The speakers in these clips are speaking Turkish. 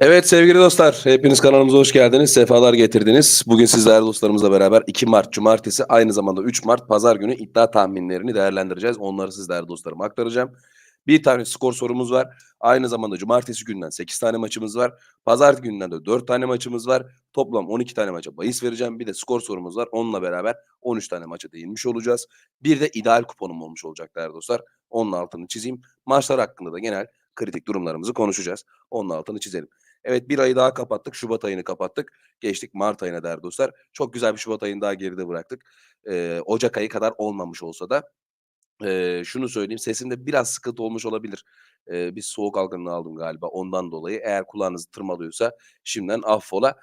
Evet sevgili dostlar, hepiniz kanalımıza hoş geldiniz, sefalar getirdiniz. Bugün sizler dostlarımızla beraber 2 Mart Cumartesi, aynı zamanda 3 Mart Pazar günü iddia tahminlerini değerlendireceğiz. Onları sizler dostlarıma aktaracağım. Bir tane skor sorumuz var. Aynı zamanda Cumartesi günden 8 tane maçımız var. Pazar gününden de 4 tane maçımız var. Toplam 12 tane maça bahis vereceğim. Bir de skor sorumuz var. Onunla beraber 13 tane maça değinmiş olacağız. Bir de ideal kuponum olmuş olacak değerli dostlar. Onun altını çizeyim. Maçlar hakkında da genel kritik durumlarımızı konuşacağız. Onun altını çizelim. Evet bir ayı daha kapattık. Şubat ayını kapattık. Geçtik Mart ayına değerli dostlar. Çok güzel bir Şubat ayını daha geride bıraktık. Ee, Ocak ayı kadar olmamış olsa da Eee, şunu söyleyeyim, sesimde biraz sıkıntı olmuş olabilir. Eee, bir soğuk algınlığı aldım galiba ondan dolayı. Eğer kulağınızı tırmalıyorsa şimdiden affola.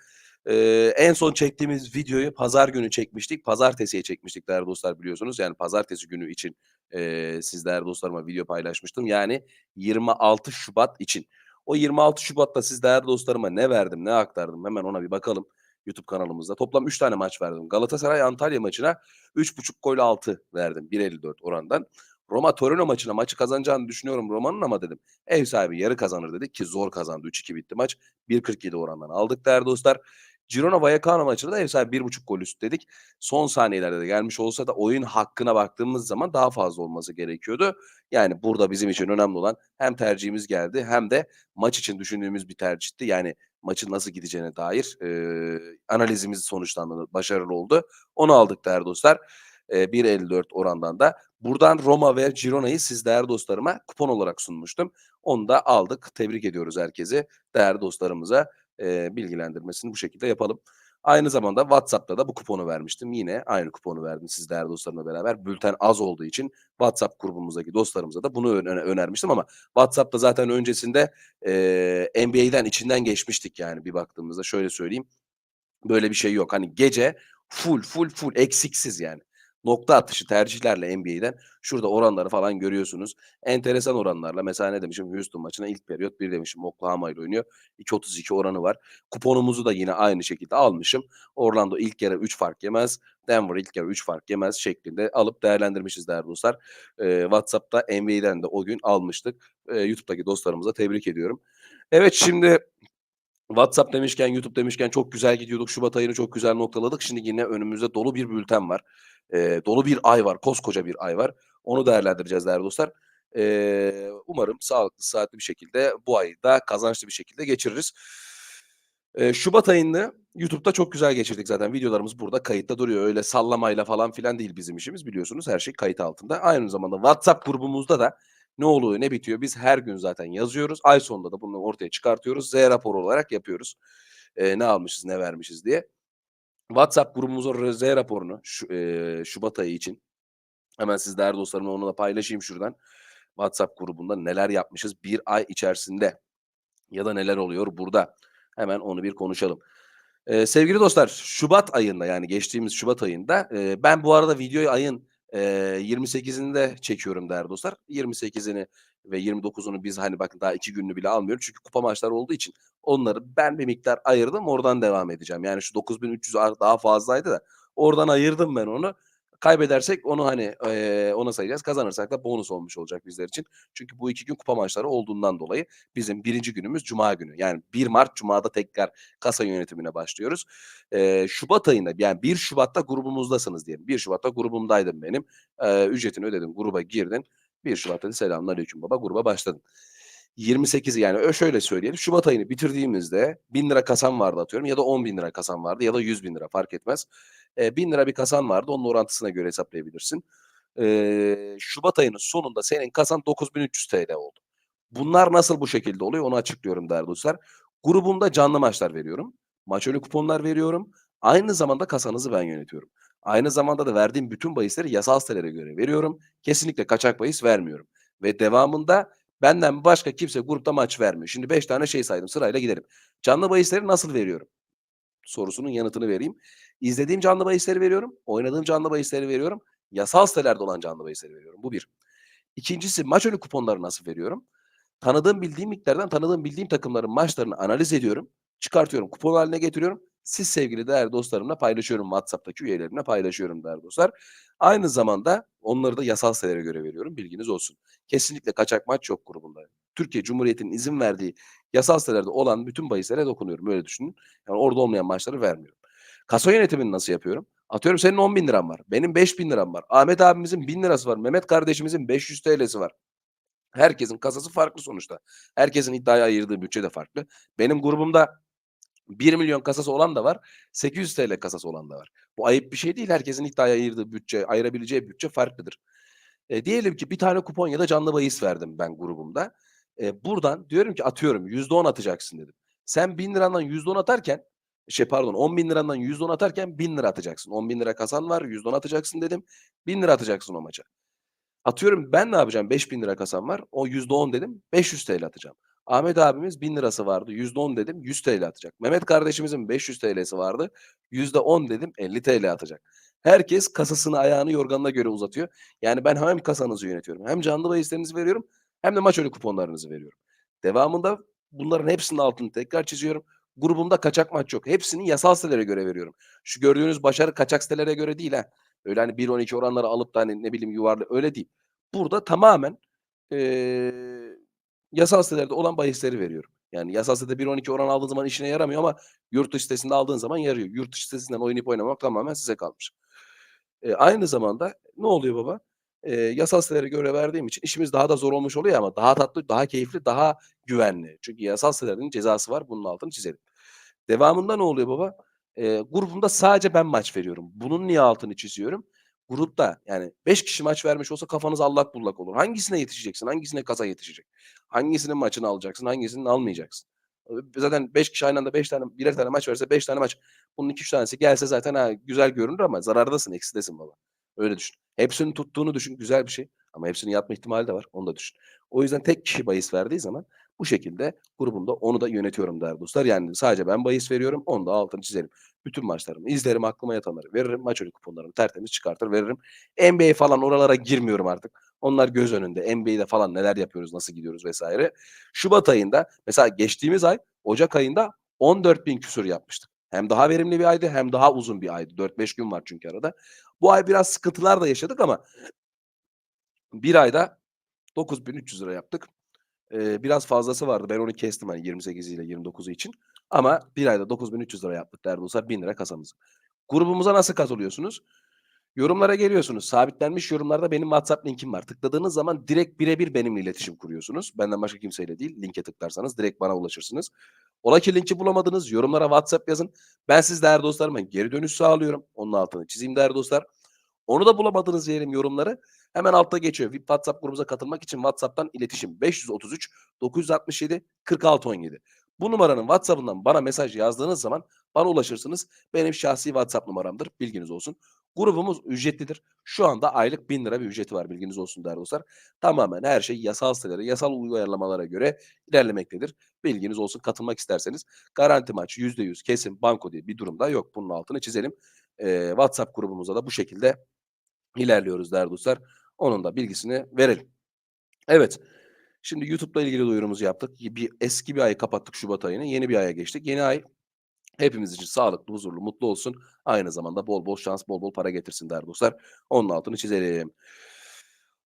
Eee, en son çektiğimiz videoyu pazar günü çekmiştik. Pazartesiye çekmiştik değerli dostlar biliyorsunuz. Yani pazartesi günü için eee, siz değerli dostlarıma video paylaşmıştım. Yani 26 Şubat için. O 26 Şubat'ta siz değerli dostlarıma ne verdim, ne aktardım hemen ona bir bakalım YouTube kanalımızda. Toplam 3 tane maç verdim. Galatasaray Antalya maçına 3.5 gol 6 verdim 1.54 orandan. Roma Torino maçına maçı kazanacağını düşünüyorum Roma'nın ama dedim ev sahibi yarı kazanır dedik ki zor kazandı 3-2 bitti maç. 1.47 orandan aldık değerli dostlar. Girona Vallecano maçında da ev sahibi 1.5 gol üst dedik. Son saniyelerde de gelmiş olsa da oyun hakkına baktığımız zaman daha fazla olması gerekiyordu. Yani burada bizim için önemli olan hem tercihimiz geldi hem de maç için düşündüğümüz bir tercihti. Yani maçın nasıl gideceğine dair e, analizimiz sonuçlandı, başarılı oldu. Onu aldık değerli dostlar. E, 1.54 orandan da. Buradan Roma ve Girona'yı siz değerli dostlarıma kupon olarak sunmuştum. Onu da aldık. Tebrik ediyoruz herkese. Değerli dostlarımıza e, bilgilendirmesini bu şekilde yapalım. Aynı zamanda WhatsApp'ta da bu kuponu vermiştim. Yine aynı kuponu verdim siz değerli dostlarımla beraber. Bülten az olduğu için WhatsApp grubumuzdaki dostlarımıza da bunu öner- önermiştim ama WhatsApp'ta zaten öncesinde e, NBA'den içinden geçmiştik yani bir baktığımızda şöyle söyleyeyim. Böyle bir şey yok. Hani gece full full full eksiksiz yani. Nokta atışı tercihlerle NBA'den şurada oranları falan görüyorsunuz. Enteresan oranlarla mesela ne demişim Houston maçına ilk periyot 1 demişim Oklahoma ile oynuyor. 2.32 oranı var. Kuponumuzu da yine aynı şekilde almışım. Orlando ilk yarı 3 fark yemez. Denver ilk yarı 3 fark yemez şeklinde alıp değerlendirmişiz değerli dostlar. Ee, WhatsApp'ta NBA'den de o gün almıştık. Ee, YouTube'daki dostlarımıza tebrik ediyorum. Evet şimdi WhatsApp demişken, YouTube demişken çok güzel gidiyorduk. Şubat ayını çok güzel noktaladık. Şimdi yine önümüzde dolu bir bülten var. Eee, dolu bir ay var. Koskoca bir ay var. Onu değerlendireceğiz değerli dostlar. Eee, umarım sağlıklı, sıhhatli bir şekilde bu ayı da kazançlı bir şekilde geçiririz. Eee, Şubat ayını YouTube'da çok güzel geçirdik zaten. Videolarımız burada kayıtta duruyor. Öyle sallamayla falan filan değil bizim işimiz biliyorsunuz. Her şey kayıt altında. Aynı zamanda WhatsApp grubumuzda da ne oluyor, ne bitiyor biz her gün zaten yazıyoruz. Ay sonunda da bunu ortaya çıkartıyoruz. Z raporu olarak yapıyoruz. Eee, ne almışız, ne vermişiz diye. WhatsApp grubumuzun Z raporunu şu, eee, Şubat ayı için hemen siz değerli dostlarımla onu da paylaşayım şuradan. WhatsApp grubunda neler yapmışız bir ay içerisinde ya da neler oluyor burada. Hemen onu bir konuşalım. Eee, sevgili dostlar Şubat ayında yani geçtiğimiz Şubat ayında eee, ben bu arada videoyu ayın eee 28'inde çekiyorum değerli dostlar. 28'ini ve 29'unu biz hani bakın daha 2 gününü bile almıyorum. Çünkü kupa maçları olduğu için onları ben bir miktar ayırdım oradan devam edeceğim. Yani şu 9300 ar- daha fazlaydı da oradan ayırdım ben onu. Kaybedersek onu hani eee, ona sayacağız. Kazanırsak da bonus olmuş olacak bizler için. Çünkü bu iki gün kupa maçları olduğundan dolayı bizim birinci günümüz Cuma günü. Yani 1 Mart Cuma'da tekrar kasa yönetimine başlıyoruz. Eee, Şubat ayında yani 1 Şubat'ta grubumuzdasınız diyelim. 1 Şubat'ta grubumdaydım benim. Eee, ücretini ödedim. Gruba girdin. 1 Şubat'ta selamünaleyküm baba gruba başladın. 28'i yani şöyle söyleyelim. Şubat ayını bitirdiğimizde 1000 lira kasan vardı atıyorum ya da 10.000 lira kasan vardı ya da 100.000 lira fark etmez. Eee 1000 lira bir kasan vardı. Onun orantısına göre hesaplayabilirsin. Eee, Şubat ayının sonunda senin kasan 9300 TL oldu. Bunlar nasıl bu şekilde oluyor onu açıklıyorum değerli dostlar. Grubumda canlı maçlar veriyorum. Maç önü kuponlar veriyorum. Aynı zamanda kasanızı ben yönetiyorum. Aynı zamanda da verdiğim bütün bahisleri yasal sitelere göre veriyorum. Kesinlikle kaçak bahis vermiyorum. Ve devamında benden başka kimse grupta maç vermiyor. Şimdi 5 tane şey saydım sırayla gidelim. Canlı bahisleri nasıl veriyorum? Sorusunun yanıtını vereyim. İzlediğim canlı bahisleri veriyorum. Oynadığım canlı bahisleri veriyorum. Yasal sitelerde olan canlı bahisleri veriyorum. Bu bir. İkincisi maç önü kuponları nasıl veriyorum? Tanıdığım bildiğim miktardan tanıdığım bildiğim takımların maçlarını analiz ediyorum. Çıkartıyorum kupon haline getiriyorum. Siz sevgili değerli dostlarımla paylaşıyorum. WhatsApp'taki üyelerimle paylaşıyorum değerli dostlar. Aynı zamanda Onları da yasal sitelere göre veriyorum. Bilginiz olsun. Kesinlikle kaçak maç yok grubunda. Türkiye Cumhuriyeti'nin izin verdiği yasal sitelerde olan bütün bahislere dokunuyorum. Öyle düşünün. Yani orada olmayan maçları vermiyorum. Kasa yönetimini nasıl yapıyorum? Atıyorum senin 10 bin liran var. Benim 5 bin liram var. Ahmet abimizin 1000 lirası var. Mehmet kardeşimizin 500 TL'si var. Herkesin kasası farklı sonuçta. Herkesin iddiaya ayırdığı bütçe de farklı. Benim grubumda 1 milyon kasası olan da var. 800 TL kasası olan da var. Bu ayıp bir şey değil. Herkesin iddiaya ayırdığı bütçe, ayırabileceği bütçe farklıdır. E, diyelim ki bir tane kupon ya da canlı bahis verdim ben grubumda. E, buradan diyorum ki atıyorum %10 atacaksın dedim. Sen 1000 lirandan %10 atarken şey pardon 10 bin lirandan %10 atarken 1000 lira atacaksın. 10 bin lira kasan var %10 atacaksın dedim. 1000 lira atacaksın o maça. Atıyorum ben ne yapacağım? 5000 lira kasam var. O %10 dedim. 500 TL atacağım. Ahmet abimiz 1000 lirası vardı. %10 dedim 100 TL atacak. Mehmet kardeşimizin 500 TL'si vardı. %10 dedim 50 TL atacak. Herkes kasasını ayağını yorganına göre uzatıyor. Yani ben hem kasanızı yönetiyorum hem canlı bahislerinizi veriyorum hem de maç önü kuponlarınızı veriyorum. Devamında bunların hepsinin altını tekrar çiziyorum. Grubumda kaçak maç yok. Hepsini yasal sitelere göre veriyorum. Şu gördüğünüz başarı kaçak sitelere göre değil ha. Öyle hani 1-12 oranları alıp da hani ne bileyim yuvarlı öyle değil. Burada tamamen eee yasal sitelerde olan bahisleri veriyorum. Yani yasal sitede 1-12 oran aldığın zaman işine yaramıyor ama yurt dışı sitesinde aldığın zaman yarıyor. Yurt dışı sitesinden oynayıp oynamamak tamamen size kalmış. Eee, aynı zamanda ne oluyor baba? Eee, yasal sitelere göre verdiğim için işimiz daha da zor olmuş oluyor ama daha tatlı, daha keyifli, daha güvenli. Çünkü yasal sitelerin cezası var. Bunun altını çizelim. Devamında ne oluyor baba? Eee, grubumda sadece ben maç veriyorum. Bunun niye altını çiziyorum? Grupta yani 5 kişi maç vermiş olsa kafanız allak bullak olur. Hangisine yetişeceksin? Hangisine kasa yetişecek? Hangisinin maçını alacaksın? Hangisini almayacaksın? Zaten 5 kişi aynı anda 5 tane birer tane maç verse 5 tane maç. Bunun 2-3 tanesi gelse zaten ha, güzel görünür ama zarardasın, eksidesin baba. Öyle düşün. Hepsinin tuttuğunu düşün. Güzel bir şey. Ama hepsinin yatma ihtimali de var. Onu da düşün. O yüzden tek kişi bahis verdiği zaman bu şekilde grubumda onu da yönetiyorum değerli dostlar. Yani sadece ben bahis veriyorum. Onu da altını çizerim. Bütün maçlarımı izlerim. Aklıma yatanları veririm. Maç önü kuponlarımı tertemiz çıkartır veririm. NBA falan oralara girmiyorum artık. Onlar göz önünde. NBA'de falan neler yapıyoruz, nasıl gidiyoruz vesaire. Şubat ayında mesela geçtiğimiz ay Ocak ayında 14 bin küsur yapmıştık. Hem daha verimli bir aydı hem daha uzun bir aydı. 4-5 gün var çünkü arada. Bu ay biraz sıkıntılar da yaşadık ama bir ayda 9.300 lira yaptık. Biraz fazlası vardı. Ben onu kestim hani 28'i ile 29'u için. Ama bir ayda 9.300 lira yaptık değerli dostlar. 1000 lira kasamızı. Grubumuza nasıl katılıyorsunuz? Yorumlara geliyorsunuz. Sabitlenmiş yorumlarda benim WhatsApp linkim var. Tıkladığınız zaman direkt birebir benimle iletişim kuruyorsunuz. Benden başka kimseyle değil. Linke tıklarsanız direkt bana ulaşırsınız. Ola ki linki bulamadınız. Yorumlara WhatsApp yazın. Ben siz değerli dostlarıma geri dönüş sağlıyorum. Onun altını çizeyim değerli dostlar. Onu da bulamadınız diyelim yorumları. Hemen altta geçiyor. VIP WhatsApp grubumuza katılmak için WhatsApp'tan iletişim 533 967 46 17. Bu numaranın WhatsApp'ından bana mesaj yazdığınız zaman bana ulaşırsınız. Benim şahsi WhatsApp numaramdır. Bilginiz olsun. Grubumuz ücretlidir. Şu anda aylık 1000 lira bir ücreti var. Bilginiz olsun değerli dostlar. Tamamen her şey yasal sitelere, yasal uyarlamalara göre ilerlemektedir. Bilginiz olsun. Katılmak isterseniz garanti maç %100 kesin banko diye bir durumda yok. Bunun altını çizelim. Eee, WhatsApp grubumuza da bu şekilde ilerliyoruz değerli dostlar. Onun da bilgisini verelim. Evet. Şimdi YouTube'la ilgili duyurumuzu yaptık. Bir eski bir ayı kapattık Şubat ayını. Yeni bir aya geçtik. Yeni ay hepimiz için sağlıklı, huzurlu, mutlu olsun. Aynı zamanda bol bol şans, bol bol para getirsin değerli dostlar. Onun altını çizelim.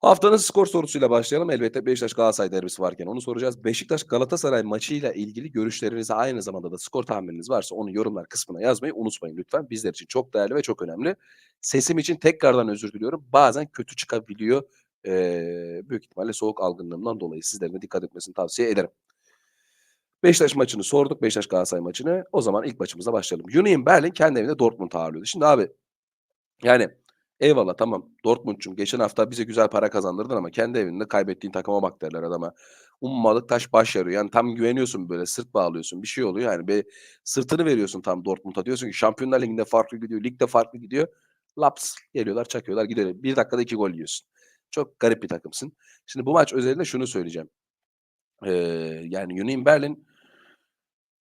Haftanın skor sorusuyla başlayalım. Elbette Beşiktaş Galatasaray derbisi varken onu soracağız. Beşiktaş Galatasaray maçıyla ilgili görüşlerinizi aynı zamanda da skor tahmininiz varsa onu yorumlar kısmına yazmayı unutmayın lütfen. Bizler için çok değerli ve çok önemli. Sesim için tekrardan özür diliyorum. Bazen kötü çıkabiliyor. Eee, büyük ihtimalle soğuk algınlığımdan dolayı sizlerin de dikkat etmesini tavsiye ederim. Beşiktaş maçını sorduk. Beşiktaş Galatasaray maçını. O zaman ilk maçımıza başlayalım. Union Berlin kendi evinde Dortmund ağırlıyordu. Şimdi abi yani eyvallah tamam Dortmund'cum geçen hafta bize güzel para kazandırdın ama kendi evinde kaybettiğin takıma bak derler adama. Ummadık taş baş yarıyor. Yani tam güveniyorsun böyle sırt bağlıyorsun. Bir şey oluyor yani. Bir sırtını veriyorsun tam Dortmund'a. Diyorsun ki Şampiyonlar Ligi'nde farklı gidiyor. Ligde farklı gidiyor. Laps geliyorlar çakıyorlar gidiyor. Bir dakikada iki gol yiyorsun. Çok garip bir takımsın. Şimdi bu maç özelinde şunu söyleyeceğim. Eee, yani Union Berlin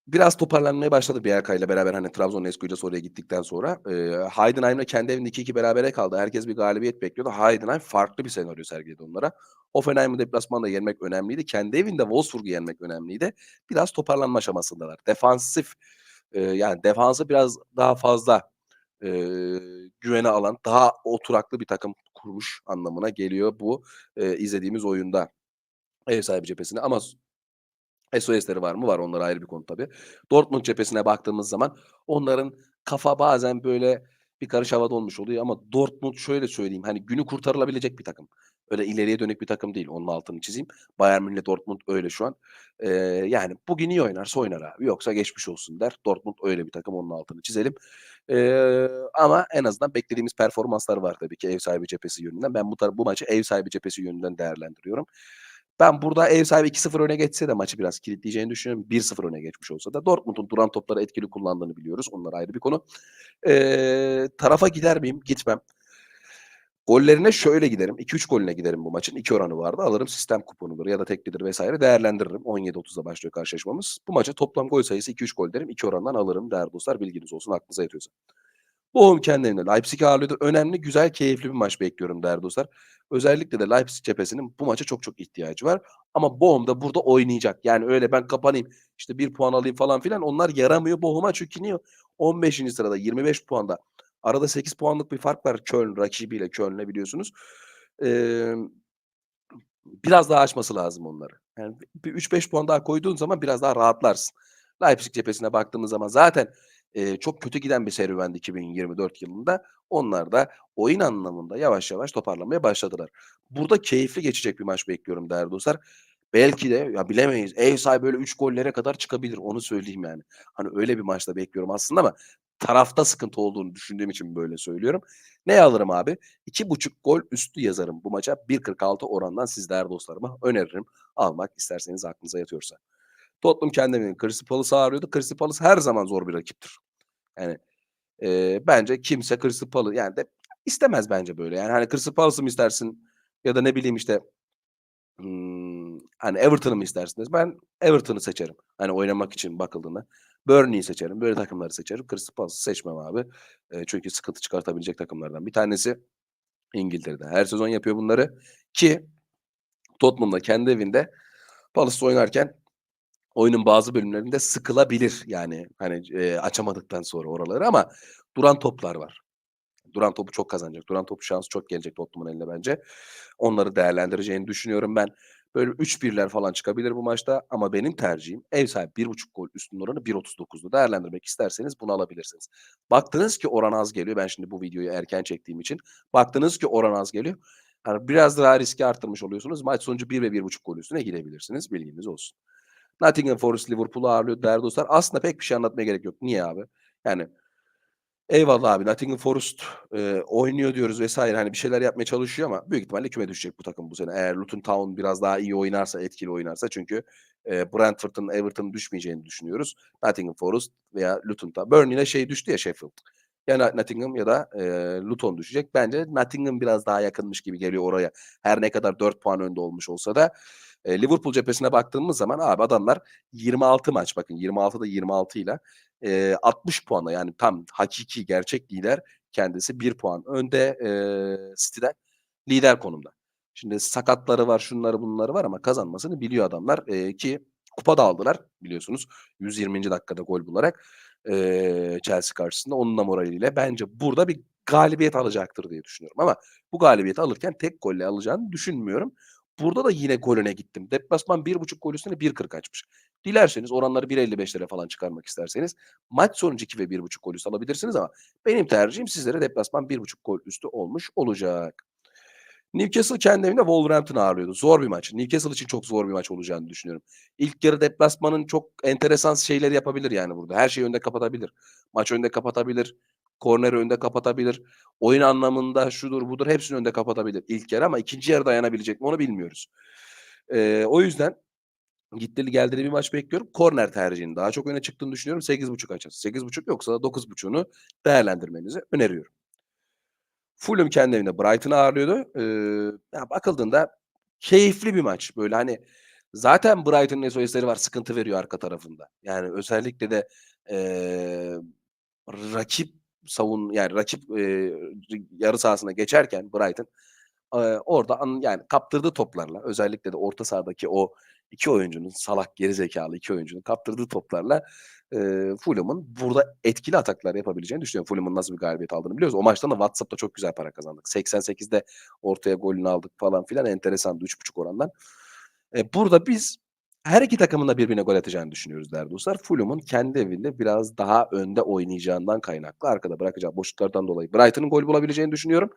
biraz toparlanmaya başladı Bielka ile beraber hani Trabzonspor oraya gittikten sonra. Eee, Heidenheim'le kendi evinde 2-2 berabere kaldı. Herkes bir galibiyet bekliyordu. Heidenheim farklı bir senaryo sergiledi onlara. Hoffenheim'i deplasmanda yenmek önemliydi. Kendi evinde Wolfsburg'u yenmek önemliydi. Biraz toparlanma aşamasındalar. Defansif eee, yani defansı biraz daha fazla eee, güvene alan, daha oturaklı bir takım kurmuş anlamına geliyor bu, eee, izlediğimiz oyunda ev sahibi cephesinde ama SOS'leri var mı? Var. Onlar ayrı bir konu tabii. Dortmund cephesine baktığımız zaman onların kafa bazen böyle bir karış havada olmuş oluyor ama Dortmund şöyle söyleyeyim, hani, günü kurtarılabilecek bir takım. Öyle ileriye dönük bir takım değil. Onun altını çizeyim. Bayern Münih'le Dortmund öyle şu an. Eee, yani bugün iyi oynarsa oynar abi. Yoksa geçmiş olsun der. Dortmund öyle bir takım. Onun altını çizelim. Eee, ama en azından beklediğimiz performanslar var tabii ki ev sahibi cephesi yönünden. Ben bu bu maçı ev sahibi cephesi yönünden değerlendiriyorum. Ben burada ev sahibi 2-0 öne geçse de maçı biraz kilitleyeceğini düşünüyorum. 1-0 öne geçmiş olsa da Dortmund'un duran topları etkili kullandığını biliyoruz. Onlar ayrı bir konu. Eee, tarafa gider miyim? Gitmem. Gollerine şöyle giderim. 2-3 golüne giderim bu maçın. 2 oranı vardı. Alırım sistem kuponudur ya da teklidir vs. değerlendiririm. 17.30'da başlıyor karşılaşmamız. Bu maça toplam gol sayısı 2-3 gol derim. 2 orandan alırım değerli dostlar. Bilginiz olsun aklınıza yatıyorsa. Bochum kendi evinde Leipzig'i ağırlıyordu. Önemli, güzel, keyifli bir maç bekliyorum değerli dostlar. Özellikle de Leipzig cephesinin bu maça çok çok ihtiyacı var. Ama Bochum da burada oynayacak. Yani öyle ben kapanayım, işte 1 puan alayım falan filan onlar yaramıyor Bochum'a çünkü niye? 15. sırada 25 puanda. Arada 8 puanlık bir fark var Köln rakibiyle Köln'le biliyorsunuz. Emm, biraz daha aşması lazım onları. Yani bir 3-5 puan daha koyduğun zaman biraz daha rahatlarsın. Leipzig cephesine baktığımız zaman zaten, eee, çok kötü giden bir serüvendi 2024 yılında. Onlar da oyun anlamında yavaş yavaş toparlamaya başladılar. Burada keyifli geçecek bir maç bekliyorum değerli dostlar. Belki de ya bilemeyiz. Ev sahibi böyle 3 gollere kadar çıkabilir. Onu söyleyeyim yani. Hani öyle bir maç da bekliyorum aslında ama tarafta sıkıntı olduğunu düşündüğüm için böyle söylüyorum. Ne alırım abi? 2.5 gol üstü yazarım bu maça. 1.46 orandan siz değerli dostlarıma öneririm. Almak isterseniz aklınıza yatıyorsa. Tottenham kendi evinde Crystal Palace'ı ağırlıyordu. Crystal Palace her zaman zor bir rakiptir. Yani, eee, bence kimse Crystal Palace yani de istemez bence böyle. Yani, hani, Crystal Palace'ı mı istersin ya da ne bileyim işte ımm, hani, Everton'ı mı istersiniz? Ben Everton'ı seçerim. Hani, oynamak için bakıldığında. Burnley'i seçerim. Böyle takımları seçerim. Crystal Palace'ı seçmem abi. Eee, çünkü sıkıntı çıkartabilecek takımlardan bir tanesi. İngiltere'de her sezon yapıyor bunları ki Tottenham da kendi evinde Palace'la oynarken oyunun bazı bölümlerinde sıkılabilir. Yani, hani, eee, açamadıktan sonra oraları ama duran toplar var. Duran topu çok kazanacak. Duran topu şansı çok gelecek Tottenham'ın eline bence. Onları değerlendireceğini düşünüyorum ben. Böyle 3-1'ler falan çıkabilir bu maçta ama benim tercihim ev sahibi 1.5 gol üstünün oranı 1.39'du. Değerlendirmek isterseniz bunu alabilirsiniz. Baktınız ki oran az geliyor. Ben şimdi bu videoyu erken çektiğim için. Baktınız ki oran az geliyor. Hani, biraz daha riski arttırmış oluyorsunuz. Maç sonucu 1 ve 1.5 gol üstüne gidebilirsiniz. Bilginiz olsun. Nottingham Forest Liverpool'u ağırlıyor değerli dostlar. Aslında pek bir şey anlatmaya gerek yok. Niye abi? Yani eyvallah abi Nottingham Forest, eee, oynuyor diyoruz vs. hani, bir şeyler yapmaya çalışıyor ama büyük ihtimalle küme düşecek bu takım bu sene. Eğer Luton Town biraz daha iyi oynarsa, etkili oynarsa çünkü, eee, Brentford'un, Everton'ın düşmeyeceğini düşünüyoruz. Nottingham Forest veya Luton Town. Burnley'le şey düştü ya Sheffield. Ya Nottingham ya da, eee, Luton düşecek. Bence Nottingham biraz daha yakınmış gibi geliyor oraya. Her ne kadar 4 puan önde olmuş olsa da. Eee, Liverpool cephesine baktığımız zaman abi adamlar 26 maç bakın 26'da 26'yla, eee, 60 puanla yani tam hakiki gerçek lider kendisi 1 puan önde, eee, City'den lider konumda. Şimdi sakatları var, şunları bunları var ama kazanmasını biliyor adamlar, eee, ki kupa da aldılar biliyorsunuz 120. dakikada gol bularak, eee, Chelsea karşısında. Onun da moraliyle bence burada bir galibiyet alacaktır diye düşünüyorum ama bu galibiyeti alırken tek golle alacağını düşünmüyorum. Burada da yine gol öne gittim. Deplasman 1.5 gol üstüne 1.40 açmış. Dilerseniz oranları 1.55'lere falan çıkarmak isterseniz maç sonucu 2 ve 1.5 gol üstü alabilirsiniz ama benim tercihim sizlere deplasman 1.5 gol üstü olmuş olacak. Newcastle kendi evinde Wolverhampton'ı ağırlıyordu. Zor bir maç. Newcastle için çok zor bir maç olacağını düşünüyorum. İlk yarı deplasmanın çok enteresan şeyleri yapabilir yani burada. Her şeyi önde kapatabilir. Maç önde kapatabilir. Korneri önde kapatabilir. Oyun anlamında şudur budur hepsini önde kapatabilir ilk yarı ama 2. yarı dayanabilecek mi onu bilmiyoruz. Eee, o yüzden gittili geldili bir maç bekliyorum. Korner tercihinin daha çok öne çıktığını düşünüyorum. 8.5 açısı. 8.5 yoksa da 9.5'unu değerlendirmenizi öneriyorum. Fulham kendi evinde Brighton'ı ağırlıyordu. Eee, ya bakıldığında keyifli bir maç. Böyle, hani, zaten Brighton'ın SOS'leri var, sıkıntı veriyor arka tarafında. Yani özellikle de, eee, rakip savun yani rakip, eee, yarı sahasına geçerken Brighton, eee, orada an yani kaptırdığı toplarla özellikle de orta sahadaki o 2 oyuncunun, salak, geri zekâlı 2 oyuncunun kaptırdığı toplarla, Eee, Fulham'ın burada etkili ataklar yapabileceğini düşünüyorum. Fulham'ın nasıl bir galibiyet aldığını biliyoruz. O maçtan da WhatsApp'ta çok güzel para kazandık. 88'de ortaya golünü aldık falan filan enteresandı 3.5 orandan. Eee, burada biz her iki takımın da birbirine gol atacağını düşünüyoruz değerli dostlar. Fulham'ın kendi evinde biraz daha önde oynayacağından kaynaklı arkada bırakacağı boşluklardan dolayı Brighton'ın gol bulabileceğini düşünüyorum.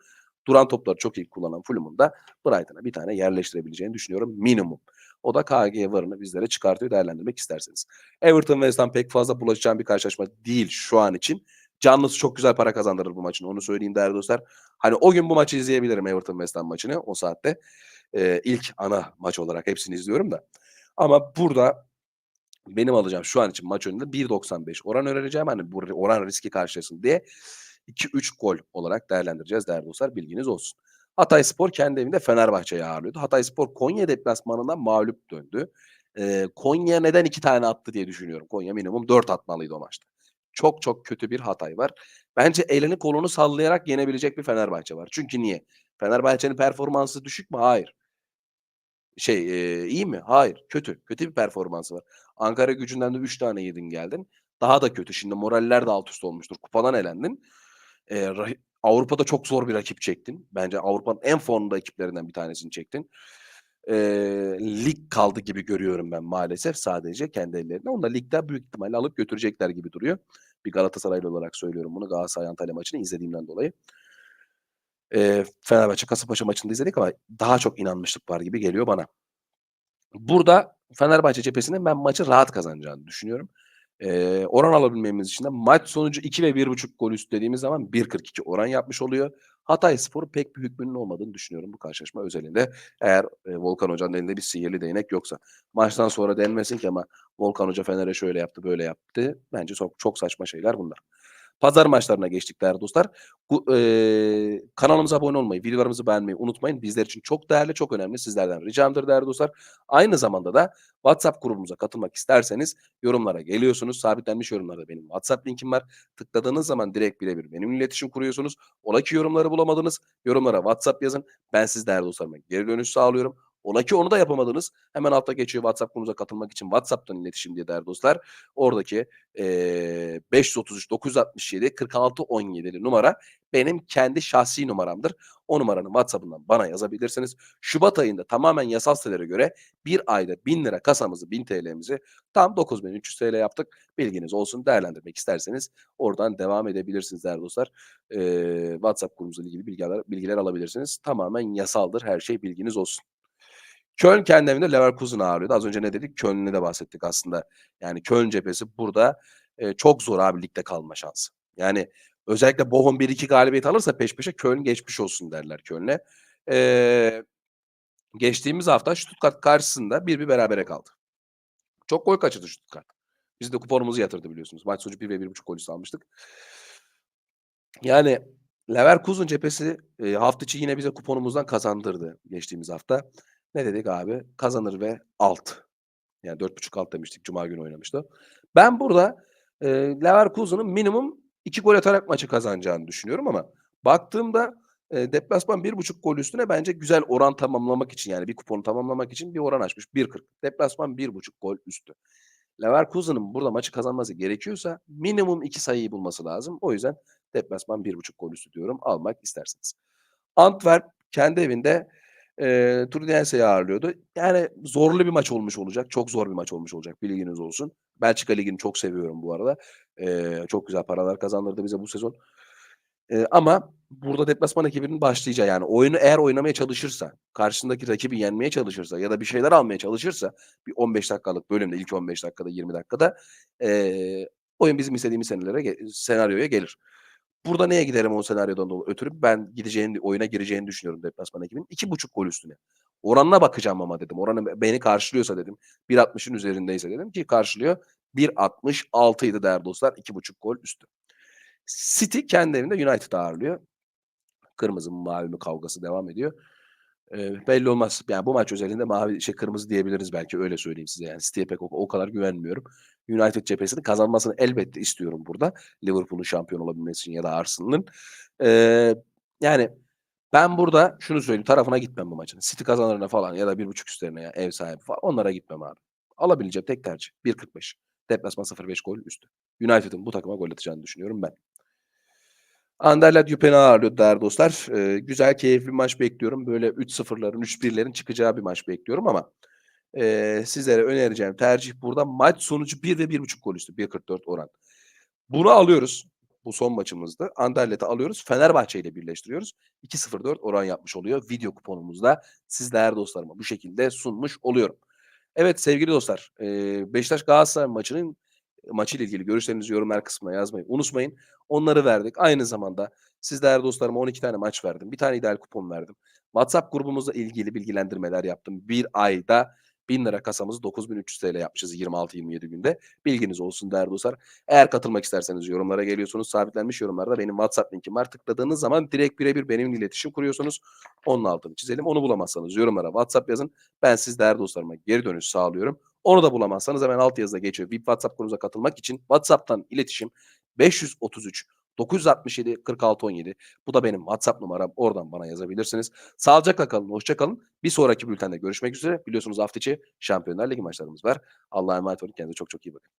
Duran topları çok iyi kullanan Fulham'ın da Brighton'a bir tane yerleştirebileceğini düşünüyorum minimum. O da KG varını bizlere çıkartıyor değerlendirmek isterseniz. Everton West Ham pek fazla bulaşacağım bir karşılaşma değil şu an için. Canlısı çok güzel para kazandırır bu maçın. Onu söyleyeyim değerli dostlar. Hani o gün bu maçı izleyebilirim Everton West Ham maçını o saatte. Ee, ilk ana maç olarak hepsini izliyorum da. Ama burada benim alacağım şu an için maç önünde 1.95 oran önereceğim. Hani bu oran riski karşılasın diye 2-3 gol olarak değerlendireceğiz değerli dostlar. Bilginiz olsun. Hatay Spor kendi evinde Fenerbahçe'yi ağırlıyordu. Hatay Spor Konya deplasmanından mağlup döndü. Ee, Konya neden iki tane attı diye düşünüyorum. Konya minimum 4 atmalıydı o maçta. Çok çok kötü bir Hatay var. Bence elini kolunu sallayarak yenebilecek bir Fenerbahçe var. Çünkü niye? Fenerbahçe'nin performansı düşük mü? Hayır. Şey e, iyi mi? Hayır. Kötü. Kötü bir performansı var. Ankara gücünden de 3 tane yedin geldin. Daha da kötü. Şimdi moraller de alt üst olmuştur. Kupadan elendin. E, Avrupa'da çok zor bir rakip çektin. Bence Avrupa'nın en formda ekiplerinden bir tanesini çektin. E, lig kaldı gibi görüyorum ben maalesef sadece kendi ellerinde. Onu da ligde büyük ihtimalle alıp götürecekler gibi duruyor. Bir Galatasaraylı olarak söylüyorum bunu. Galatasaray Antalya maçını izlediğimden dolayı. E, Fenerbahçe Kasımpaşa maçını da izledik ama daha çok inanmışlık var gibi geliyor bana. Burada Fenerbahçe cephesinde ben maçı rahat kazanacağını düşünüyorum. Eee, oran alabilmemiz için de maç sonucu 2 ve 1.5 gol üst dediğimiz zaman 1.42 oran yapmış oluyor. Hatayspor pek bir hükmünün olmadığını düşünüyorum bu karşılaşma özelinde. Eğer e, Volkan Hoca'nın elinde bir sihirli değnek yoksa. Maçtan sonra denmesin ki ama Volkan Hoca Fener'e şöyle yaptı böyle yaptı. Bence çok, çok saçma şeyler bunlar. Pazar maçlarına geçtik değerli dostlar. Bu, eee, kanalımıza abone olmayı, videolarımızı beğenmeyi unutmayın. Bizler için çok değerli, çok önemli. Sizlerden ricamdır değerli dostlar. Aynı zamanda da WhatsApp grubumuza katılmak isterseniz yorumlara geliyorsunuz. Sabitlenmiş yorumlarda benim WhatsApp linkim var. Tıkladığınız zaman direkt birebir benimle iletişim kuruyorsunuz. Ola ki yorumları bulamadınız. Yorumlara WhatsApp yazın. Ben siz değerli dostlarıma geri dönüş sağlıyorum. Ola ki onu da yapamadınız. Hemen altta geçiyor WhatsApp grubumuza katılmak için WhatsApp'tan iletişim diye değerli dostlar. Oradaki eee 533 967 46 17'li numara benim kendi şahsi numaramdır. O numaranın WhatsApp'ından bana yazabilirsiniz. Şubat ayında tamamen yasal sitelere göre bir ayda 1000 lira kasamızı 1000 TL'mizi tam 9300 TL yaptık. Bilginiz olsun. Değerlendirmek isterseniz oradan devam edebilirsiniz değerli dostlar. Eee, WhatsApp grubumuzla ilgili bilgiler, bilgiler alabilirsiniz. Tamamen yasaldır her şey bilginiz olsun. Köln kendi evinde Leverkusen'ı ağırlıyordu. Az önce ne dedik? Köln'ü de bahsettik aslında. Yani Köln cephesi burada e, çok zor abi ligde kalma şansı. Yani özellikle Bochum 1-2 galibiyet alırsa peş peşe Köln geçmiş olsun derler Köln'e. Ee, geçtiğimiz hafta Stuttgart karşısında bir bir berabere kaldı. Çok gol kaçırdı Stuttgart. Biz de kuponumuzu yatırdı biliyorsunuz. Maç sonucu 1 ve 1.5 gol üstü almıştık. Yani Leverkusen cephesi e, hafta içi yine bize kuponumuzdan kazandırdı geçtiğimiz hafta. Ne dedik abi? Kazanır ve alt. Yani 4.5 alt demiştik. Cuma günü oynamıştı. Ben burada e, Leverkusen'ın minimum 2 gol atarak maçı kazanacağını düşünüyorum ama baktığımda e, deplasman 1.5 gol üstüne bence güzel oran tamamlamak için yani bir kuponu tamamlamak için bir oran açmış. 1.40. Deplasman 1.5 gol üstü. Leverkusen'ın burada maçı kazanması gerekiyorsa minimum 2 sayıyı bulması lazım. O yüzden deplasman 1.5 gol üstü diyorum almak isterseniz. Antwerp kendi evinde e, Trudense'yi ağırlıyordu. Yani zorlu bir maç olmuş olacak. Çok zor bir maç olmuş olacak. Bilginiz olsun. Belçika Ligi'ni çok seviyorum bu arada. E, çok güzel paralar kazandırdı bize bu sezon. E, ama burada deplasman ekibinin başlayacağı yani oyunu eğer oynamaya çalışırsa, karşısındaki rakibi yenmeye çalışırsa ya da bir şeyler almaya çalışırsa bir 15 dakikalık bölümde ilk 15 dakikada 20 dakikada e, oyun bizim istediğimiz senelere, senaryoya gelir. Burada neye giderim o senaryodan dolayı ötürü? Ben gideceğini, oyuna gireceğini düşünüyorum deplasman ekibinin. 2.5 gol üstüne. Oranına bakacağım ama dedim. Oranı beni karşılıyorsa dedim. 1.60'ın üzerindeyse dedim ki karşılıyor. 1.66 idi değerli dostlar. 2.5 gol üstü. City kendi evinde United ağırlıyor. Kırmızı mı mavi mi kavgası devam ediyor. Ee, belli olmaz. Yani bu maç özelinde mavi şey kırmızı diyebiliriz belki öyle söyleyeyim size. Yani City'ye pek o, o kadar güvenmiyorum. United cephesini kazanmasını elbette istiyorum burada. Liverpool'un şampiyon olabilmesi için ya da Arsenal'ın. Ee, yani ben burada şunu söyleyeyim tarafına gitmem bu maçın. City kazanırına falan ya da bir buçuk üstlerine ya ev sahibi falan onlara gitmem abi. Alabileceğim tek tercih 1.45. Deplasman 0.5 gol üstü. United'ın bu takıma gol atacağını düşünüyorum ben. Anderlecht Juppeni ağırlıyor değerli dostlar. Ee, güzel, keyifli bir maç bekliyorum. Böyle 3-0'ların, 3-1'lerin çıkacağı bir maç bekliyorum ama e, sizlere önereceğim tercih burada maç sonucu 1 ve 1.5 gol üstü. 1.44 oran. Bunu alıyoruz. Bu son maçımızda. Anderlet'i alıyoruz. Fenerbahçe ile birleştiriyoruz. 2.04 oran yapmış oluyor. Video kuponumuzda siz değerli dostlarıma bu şekilde sunmuş oluyorum. Evet sevgili dostlar. e, Beşiktaş Galatasaray maçının maçıyla ilgili görüşlerinizi yorumlar kısmına yazmayı unutmayın. Onları verdik. Aynı zamanda siz değerli dostlarıma 12 tane maç verdim. Bir tane ideal kupon verdim. WhatsApp grubumuzla ilgili bilgilendirmeler yaptım. Bir ayda 1000 lira kasamızı 9300 TL yapmışız 26-27 günde. Bilginiz olsun değerli dostlar. Eğer katılmak isterseniz yorumlara geliyorsunuz. Sabitlenmiş yorumlarda benim WhatsApp linkim var. Tıkladığınız zaman direkt birebir benimle iletişim kuruyorsunuz. Onun altını çizelim. Onu bulamazsanız yorumlara WhatsApp yazın. Ben siz değerli dostlarıma geri dönüş sağlıyorum. Onu da bulamazsanız hemen alt yazıda geçiyor. VIP WhatsApp grubumuza katılmak için WhatsApp'tan iletişim 533 967 46 17. Bu da benim WhatsApp numaram. Oradan bana yazabilirsiniz. Sağlıcakla kalın, hoşça kalın. Bir sonraki bültende görüşmek üzere. Biliyorsunuz hafta içi Şampiyonlar Ligi maçlarımız var. Allah'a emanet olun. Kendinize çok çok iyi bakın.